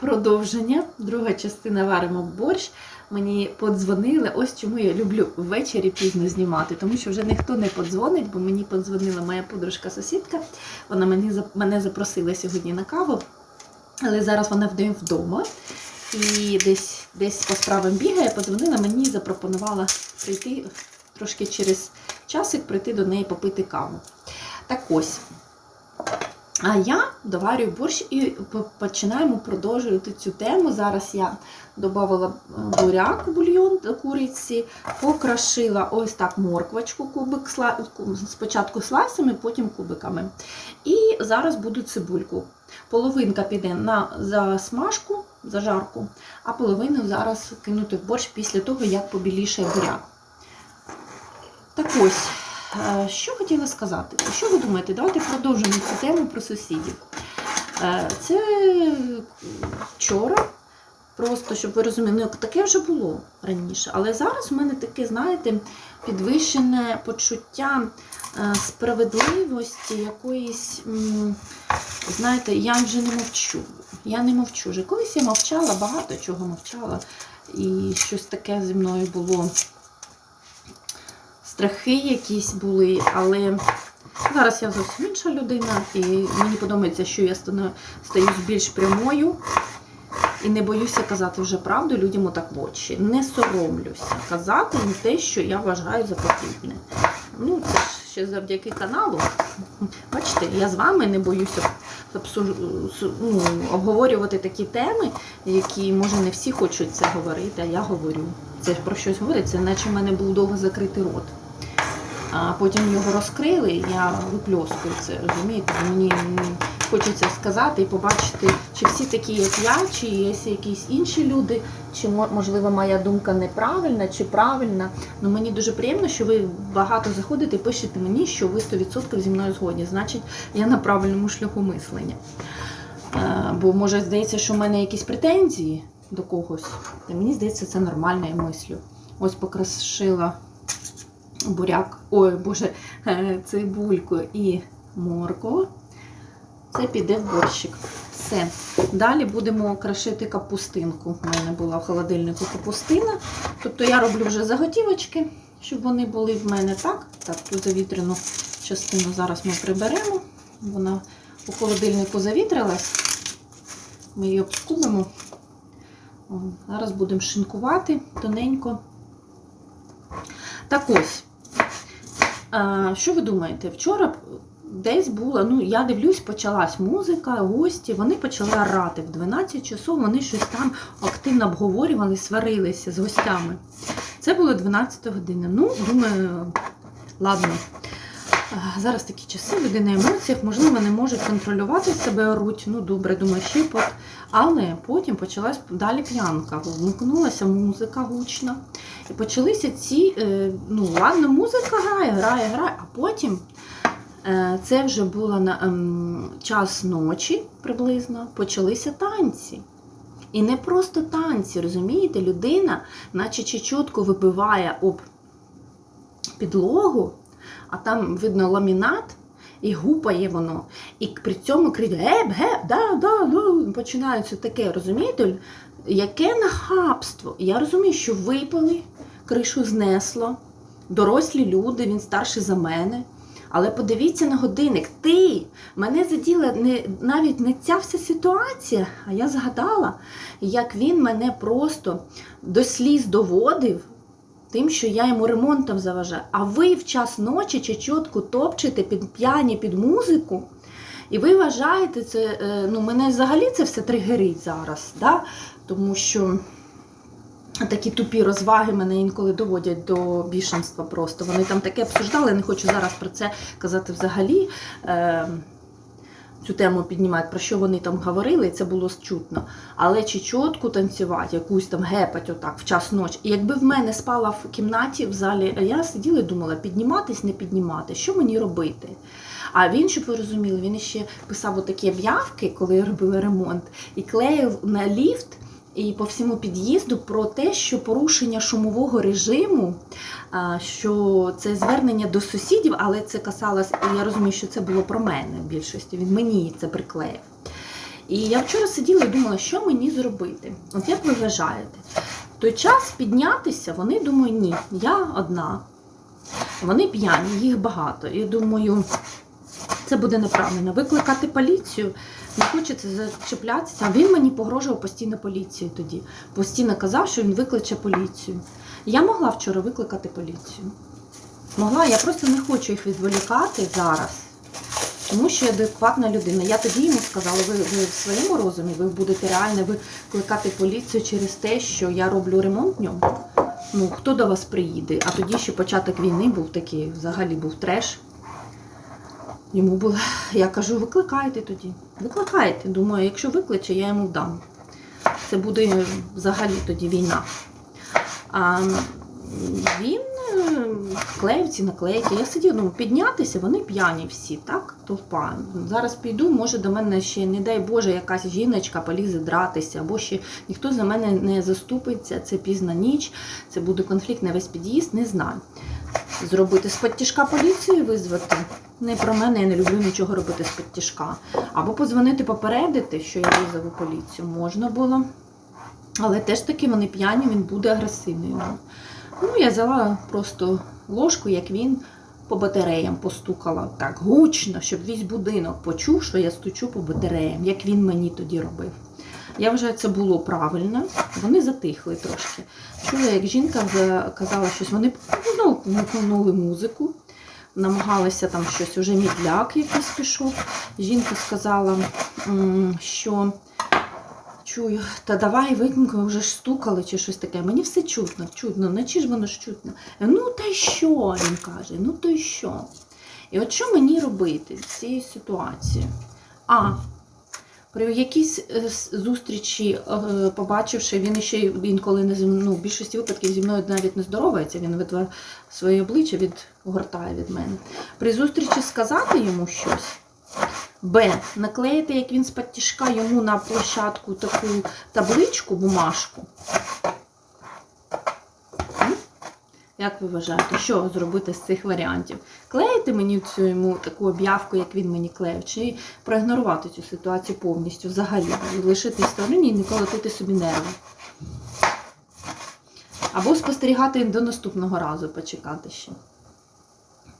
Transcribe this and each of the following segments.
Продовження, друга частина варимо борщ. Мені подзвонили. Ось чому я люблю ввечері пізно знімати, тому що вже ніхто не подзвонить, бо мені подзвонила моя подружка-сусідка. Вона мені, мене запросила сьогодні на каву, але зараз вона вдома. І десь, десь по справам бігає, подзвонила мені і запропонувала прийти трошки через часик прийти до неї попити каву. Так ось. А я доварюю борщ і починаємо продовжувати цю тему. Зараз я додавала е, буряк бульйон до куриці, покрошила ось так морквочку, кубик спочатку слайсами, потім кубиками. І зараз буду цибульку. Половинка піде на засмажку, зажарку, а половину зараз кинути в борщ після того, як побілішає буряк. Так ось. Е, Що хотіла сказати? Що ви думаєте? Давайте продовжимо цю тему про сусідів. Е, Це вчора, просто щоб ви розуміли, ну, таке вже було раніше. Але зараз у мене таке, знаєте, підвищене почуття е, справедливості, якоїсь, знаєте, я вже не мовчу. Я не мовчу. Вже колись я мовчала, багато чого мовчала, і щось таке зі мною було страхи якісь були, але зараз я зовсім інша людина, і мені подобається, що я стаю більш прямою і не боюся казати вже правду людям отак в очі. Не соромлюся казати їм те, що я вважаю за потрібне. Ну, це ж ще завдяки каналу. Бачите, я з вами не боюся ну, обговорювати такі теми, які, може, не всі хочуть це говорити, а я говорю. Це про щось говорить, це наче в мене був довго закритий рот. А потім його розкрили, я випльоскую це, розумієте? Мені хочеться сказати і побачити, чи всі такі, як я, чи є якісь інші люди, чи мо- можливо моя думка неправильна, чи правильна. Ну мені дуже приємно, що ви багато заходите і пишете мені, що ви 100% зі мною згодні. Значить, я на правильному шляху мислення. Е, Бо може здається, що в мене якісь претензії до когось. Та мені здається, це нормально, я мислю. Ось покрошила буряк, ой, боже, е, цибульку і моркву. Це піде в борщик. Все. Далі будемо крашити капустинку. У мене була в холодильнику капустина. Тобто я роблю вже заготівочки, щоб вони були в мене так. Так, ту завітрену частину зараз ми приберемо. Вона у холодильнику завітрилась. Ми її обскубимо. Зараз будемо шинкувати тоненько. Так ось. Що ви думаєте? Вчора десь була, ну я дивлюсь, почалась музика, гості, вони почали орати в 12 часов, вони щось там активно обговорювали, сварилися з гостями. Це було 12 година. Ну, думаю, ладно. Зараз такі часи, люди на емоціях, можливо, не можуть контролювати себе, оруть. Ну, добре, думаю, щепот. Але потім почалась далі п'янка. Вмкнулася музика гучна. І почалися ці, е, ну, ладно, музика грає, грає, грає, а потім е, це вже на ем, час ночі приблизно, почалися танці. І не просто танці, розумієте, людина, наче чи чітко вибиває об підлогу, а там видно ламінат. І гупає воно, і при цьому кричить геп, геп, да, да, да. Починається таке, розумієте? Яке нахабство. Я розумію, що випили, кришу знесло, дорослі люди, він старший за мене. Але подивіться на годинник. Ти мене заділа не, навіть не ця вся ситуація, а я згадала, як він мене просто до сліз доводив тим, що я йому ремонтом заважаю. А ви в час ночі чи чітко топчете під п'яні під музику. І ви вважаєте це, е, ну мене взагалі це все тригерить зараз, да? тому що такі тупі розваги мене інколи доводять до бішенства просто. Вони там таке обсуждали, не хочу зараз про це казати взагалі. Цю тему піднімають, про що вони там говорили, це було чутно. Але чи чітку танцювати, якусь там гепать отак в час ночі. І якби в мене спала в кімнаті в залі, я сиділа і думала, підніматись, не піднімати, що мені робити? А він, щоб ви розуміли, він ще писав отакі об'явки, коли я робила ремонт, і клеїв на ліфт і по всьому під'їзду про те, що порушення шумового режиму, що це звернення до сусідів, але це касалось, я розумію, що це було про мене в більшості. Він мені це приклеїв. І я вчора сиділа і думала, що мені зробити. От як ви вважаєте? Той час піднятися, вони думають, ні, я одна. Вони п'яні, їх багато. І думаю, це буде неправильно. Викликати поліцію, не хочеться зачеплятися. А він мені погрожував постійно поліцією тоді. Постійно казав, що він викличе поліцію. Я могла вчора викликати поліцію. Могла, я просто не хочу їх відволікати зараз. Тому що я адекватна людина. Я тоді йому сказала, ви, ви в своєму розумі ви будете реально викликати поліцію через те, що я роблю ремонт ньому. Ну, хто до вас приїде? А тоді ще початок війни був такий, взагалі був треш. Йому було, я кажу, викликайте тоді. Викликайте. Думаю, якщо викличе, я йому дам. Це буде взагалі тоді війна. А він е, клеїв ці наклейки. Я сидів, ну, піднятися, вони п'яні всі, так? Толпа. Зараз піду, може до мене ще, не дай Боже, якась жіночка полізе дратися, або ще ніхто за мене не заступиться, це пізна ніч, це буде конфлікт на весь під'їзд, не знаю. Зробити з-під тяжка поліцію визвати. Не про мене, я не люблю нічого робити з-під тяжка. Або подзвонити, попередити, що я визову поліцію, можна було. Але теж таки вони п'яні, він буде агресивний. Ну, я взяла просто ложку, як він по батареям постукала так гучно, щоб весь будинок почув, що я стучу по батареям, як він мені тоді робив. Я вважаю, це було правильно. Вони затихли трошки. Чула, як жінка за- казала щось, вони ну, виконували музику, намагалися там щось, уже мідляк якийсь пішов. Жінка сказала, що чую, та давай викликай, вже ж стукали чи щось таке. Мені все чутно, чутно, наче ж воно ж чутно. Ну та й що? Він каже, ну то й що? І от що мені робити з цією ситуацією? А, при якійсь е, зустрічі, е, побачивши, він ще інколи не ну, в більшості випадків зі мною навіть не здоровається, він відвер своє обличчя відгортає від мене. При зустрічі сказати йому щось. Б. Наклеїти, як він з тяжка йому на площадку таку табличку, бумажку. Як ви вважаєте, що зробити з цих варіантів? Клеїти мені цю йому таку об'явку, як він мені клеїв, чи проігнорувати цю ситуацію повністю взагалі, лишити в стороні і не колотити собі нерви. Або спостерігати до наступного разу, почекати ще.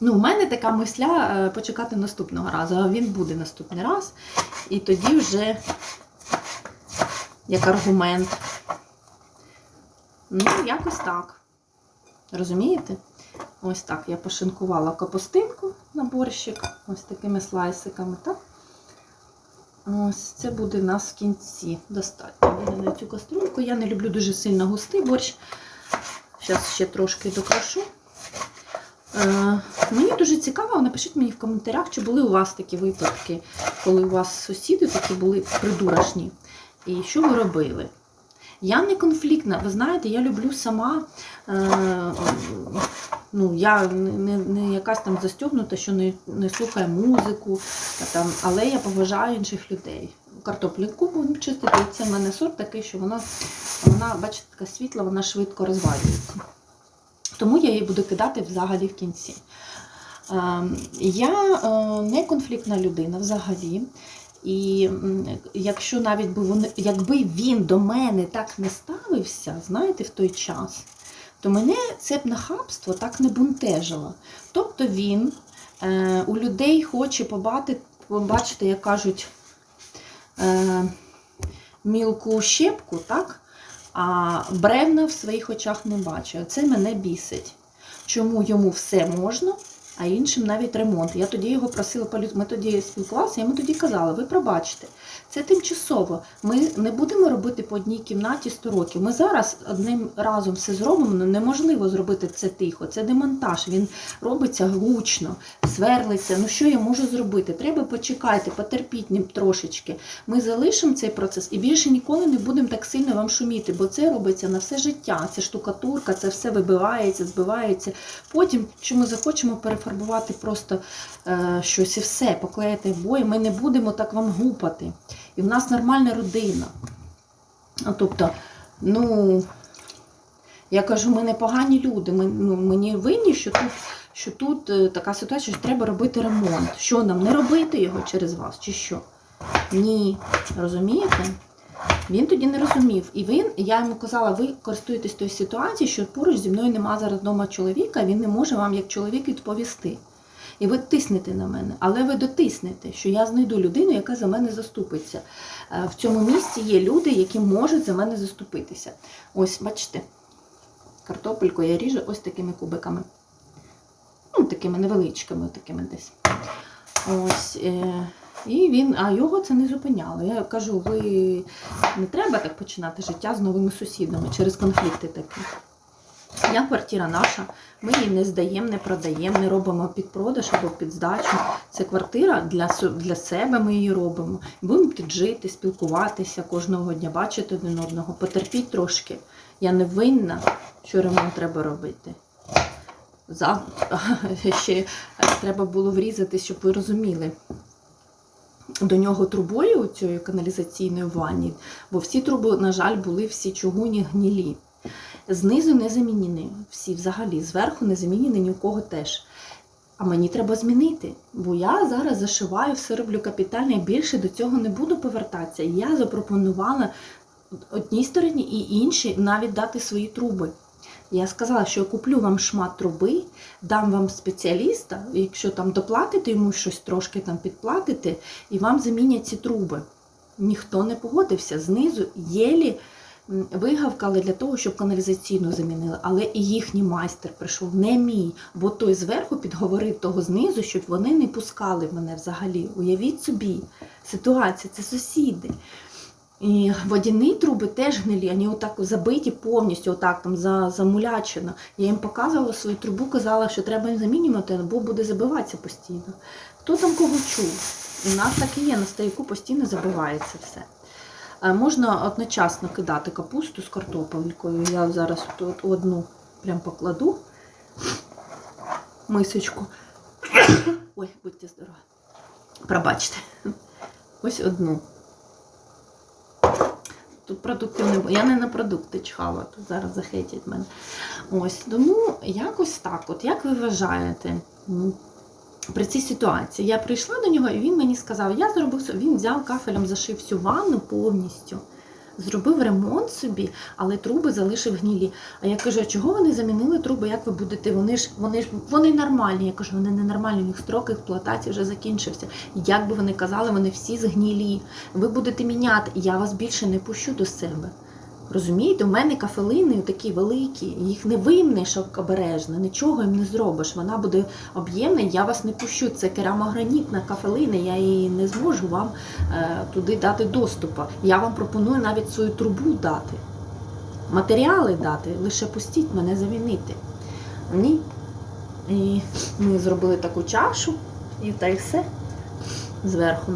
Ну, у мене така мисля е, почекати наступного разу, а він буде наступний раз. І тоді вже як аргумент. Ну, якось так. Розумієте? Ось так я пошинкувала капустинку на борщик, ось такими слайсиками, так? Ось це буде в нас в кінці. Достатньо буде на цю каструльку. Я не люблю дуже сильно густий борщ. Зараз ще трошки докрашу. Е, Мені дуже цікаво, напишіть мені в коментарях, чи були у вас такі випадки, коли у вас сусіди такі були придурашні. І що ви робили? Я не конфліктна, ви знаєте, я люблю сама. Е, ну, я не, не, якась там застягнута, що не, не слухає музику, та там, але я поважаю інших людей. Картоплінку будемо чистити. і Це в мене сорт такий, що вона, вона, бачите, така світла, вона швидко розвалюється. Тому я її буду кидати взагалі в кінці. Е, Я е, не конфліктна людина взагалі. І якщо навіть би вони, якби він до мене так не ставився, знаєте, в той час, то мене це б нахабство так не бунтежило. Тобто він е, у людей хоче побачити, побачити, як кажуть, е, мілку щепку, так? а бревна в своїх очах не бачу. Це мене бісить. Чому йому все можна, а іншим навіть ремонт. Я тоді його просила Ми тоді спілкувалися, йому тоді казала, ви пробачте, це тимчасово. Ми не будемо робити по одній кімнаті 100 років. Ми зараз одним разом все зробимо, але неможливо зробити це тихо. Це демонтаж. Він робиться гучно, сверлиться. Ну що я можу зробити? Треба почекати, потерпіть ним трошечки. Ми залишимо цей процес і більше ніколи не будемо так сильно вам шуміти, бо це робиться на все життя. Це штукатурка, це все вибивається, збивається. Потім, якщо ми захочемо перефарбувати просто е, щось і все, поклеїти обої, ми не будемо так вам гупати. І в нас нормальна родина. Тобто, ну, я кажу, ми не погані люди. Ми, ну, мені винні, що тут, що тут е, така ситуація, що треба робити ремонт. Що нам, не робити його через вас, чи що? Ні. Розумієте? Він тоді не розумів. І він, я йому казала, ви користуєтесь тою ситуацією, що поруч зі мною нема зараз вдома чоловіка, він не може вам як чоловік відповісти. І ви тиснете на мене, але ви дотиснете, що я знайду людину, яка за мене заступиться. Е, В цьому місці є люди, які можуть за мене заступитися. Ось, бачите, картопельку я ріжу ось такими кубиками. Ну, такими невеличкими, такими десь. Ось. Е, і він, а його це не зупиняло. Я кажу, ви не треба так починати життя з новими сусідами через конфлікти такі. Я квартира наша, ми її не здаємо, не продаємо, не робимо під продаж або під здачу. Це квартира для, для себе ми її робимо. Будемо тут жити, спілкуватися кожного дня, бачити один одного, потерпіть трошки. Я не винна, що ремонт треба робити. За... Ще треба було врізати, щоб ви розуміли. До нього трубою цієї каналізаційної ванні, бо всі труби, на жаль, були всі чугуні гнілі. Знизу не замінені, всі взагалі, зверху не замінені ні у кого теж. А мені треба змінити, бо я зараз зашиваю, все роблю капітально, і більше до цього не буду повертатися. Я запропонувала одній стороні і іншій навіть дати свої труби. Я сказала, що я куплю вам шмат труби, дам вам спеціаліста, якщо там доплатите йому щось трошки там підплатите, і вам замінять ці труби. Ніхто не погодився. Знизу єлі вигавкали для того, щоб каналізаційну замінили, але і їхній майстер прийшов, не мій, бо той зверху підговорив того знизу, щоб вони не пускали мене взагалі. Уявіть собі, ситуація, це сусіди. І водяні труби теж гнилі, вони отак забиті повністю, отак там за, замулячено. Я їм показувала свою трубу, казала, що треба їм замінювати, бо буде забиватися постійно. Хто там кого чув? У нас так і є, на стояку постійно забивається все. Можна одночасно кидати капусту з картопелькою. Я зараз тут одну прям покладу мисочку. Ой, будьте здорові. Пробачте. Ось одну. Тут продуктів не було. Я не на продукти чхала, тут зараз захитять мене. Ось, тому якось так. От як ви вважаєте? При цій ситуації я прийшла до нього, і він мені сказав, я зробив він взяв кафелем, зашив всю ванну повністю, зробив ремонт собі, але труби залишив гнілі. А я кажу, а чого вони замінили труби? Як ви будете? Вони ж вони ж вони нормальні. Я кажу, вони не нормальні, у них строк експлуатації вже закінчився. Як би вони казали, вони всі згнілі. Ви будете міняти, я вас більше не пущу до себе. Розумієте, у мене кафелини такі великі, їх не вимнеш обережно, нічого їм не зробиш. Вона буде об'ємна, я вас не пущу. Це керамогранітна кафелина, я її не зможу вам е, туди дати доступу. Я вам пропоную навіть свою трубу дати, матеріали дати, лише пустіть мене замінити. Ні. І ми зробили таку чашу, і та й все зверху.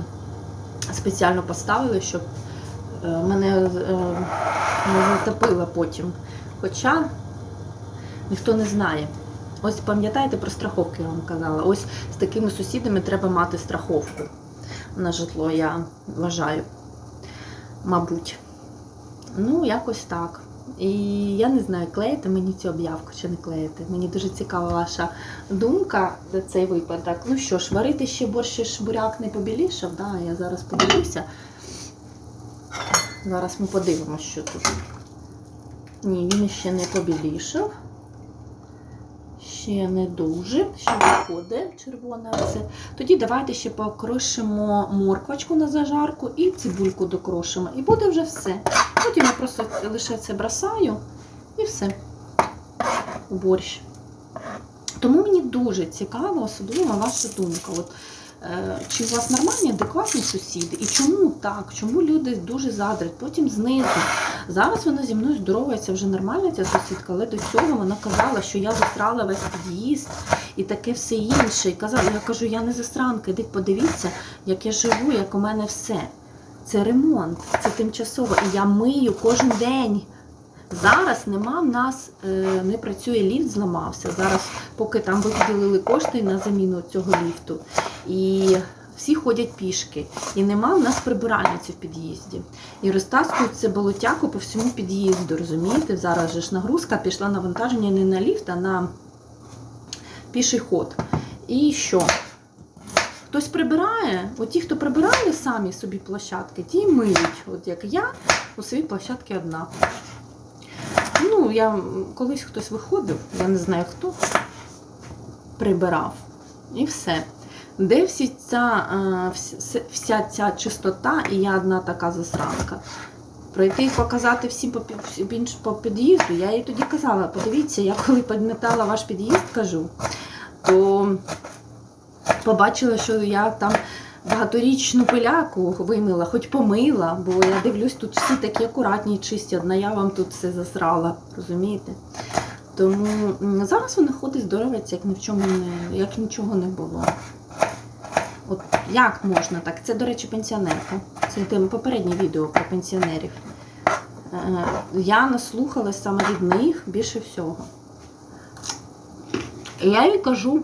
Спеціально поставили, щоб мене е, не затопило потім. Хоча ніхто не знає. Ось пам'ятаєте про страховки, я вам казала. Ось з такими сусідами треба мати страховку на житло, я вважаю. Мабуть. Ну, якось так. І я не знаю, клеїте мені цю об'явку чи не клеїте. Мені дуже цікава ваша думка за цей випадок. Ну що ж, варити ще борщ буряк не побілішав, да? я зараз подивлюся. Зараз ми подивимося, що тут. Ні, він ще не побілішав. Ще не дуже, ще виходить червоне оце. Тоді давайте ще покрошимо морквочку на зажарку і цибульку докрошимо. І буде вже все. Потім я просто лише це бросаю і все. Борщ. Тому мені дуже цікаво, особливо ваша думка. От, чи у вас нормальні, адекватні сусіди? І чому так? Чому люди дуже заздрять? Потім знизу. Зараз вона зі мною здоровається вже нормальна ця сусідка, але до цього вона казала, що я засрала весь під'їзд і таке все інше. І казала, я кажу, я не засранка, ідіть подивіться, як я живу, як у мене все. Це ремонт, це тимчасово. І я мию кожен день. Зараз нема в нас, е, не працює ліфт, зламався. Зараз, поки там виділили кошти на заміну цього ліфту. І всі ходять пішки. І нема в нас прибиральниці в під'їзді. І розтаскують це болотяку по всьому під'їзду. Розумієте? Зараз же ж нагрузка пішла навантаження не на ліфт, а на піший ход. І що? Хтось прибирає, от ті, хто прибирали самі собі площадки, ті миють. От як я у своїй площадці одна. Ну, я колись хтось виходив, я не знаю хто, прибирав. І все. Де всі ця, е, вся ця чистота, і я одна така засранка. Пройти і показати всім по, пі- по під'їзду. Я їй тоді казала, подивіться, я коли підметала ваш під'їзд, кажу, то побачила, що я там багаторічну пиляку вимила, хоч помила, бо я дивлюсь, тут всі такі акуратні і чисті, одна я вам тут все засрала, розумієте? Тому зараз вона ходить здоровиться, як ні в чому не, як нічого не було. От як можна так? Це, до речі, пенсіонерка. Це тим попереднє відео про пенсіонерів. Е, Я наслухалась саме від них більше всього. Я їй кажу,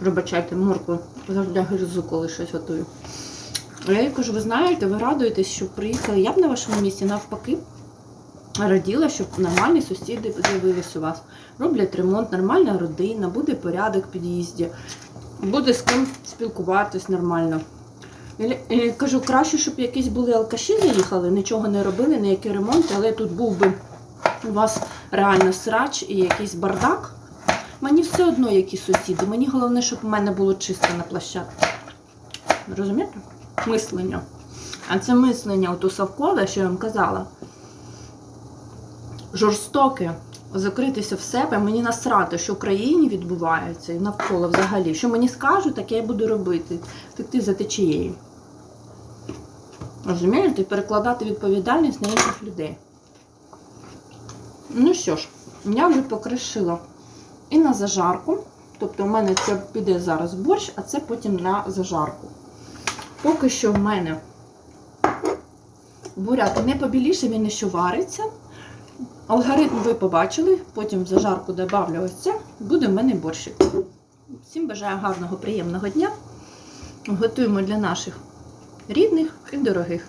Пробачайте, моркву завжди гризу, коли щось готую. Я їй кажу, ви знаєте, ви радуєтесь, що приїхали. Я б на вашому місці навпаки раділа, щоб нормальні сусіди з'явились у вас. Роблять ремонт, нормальна родина, буде порядок в під'їзді, буде з ким спілкуватись нормально. І кажу, краще, щоб якісь були алкаші заїхали, нічого не робили, ніякий ремонт, але тут був би у вас реально срач і якийсь бардак. Мені все одно, які сусіди. Мені головне, щоб у мене було чисто на площадці. Розумієте? Мислення. А це мислення от у Савкова, що я вам казала. Жорстоке. Закритися в себе, мені насрати, що в країні відбувається і навколо взагалі. Що мені скажуть, так я й буду робити. Текти за течією. Розумієте? Перекладати відповідальність на інших людей. Ну що ж, я вже покришила і на зажарку. Тобто у мене це піде зараз борщ, а це потім на зажарку. Поки що в мене буряк не побіліше, він ще вариться. Алгоритм ви побачили, потім в зажарку добавлю ось це, буде в мене борщик. Всім бажаю гарного, приємного дня. Готуємо для наших рідних і дорогих.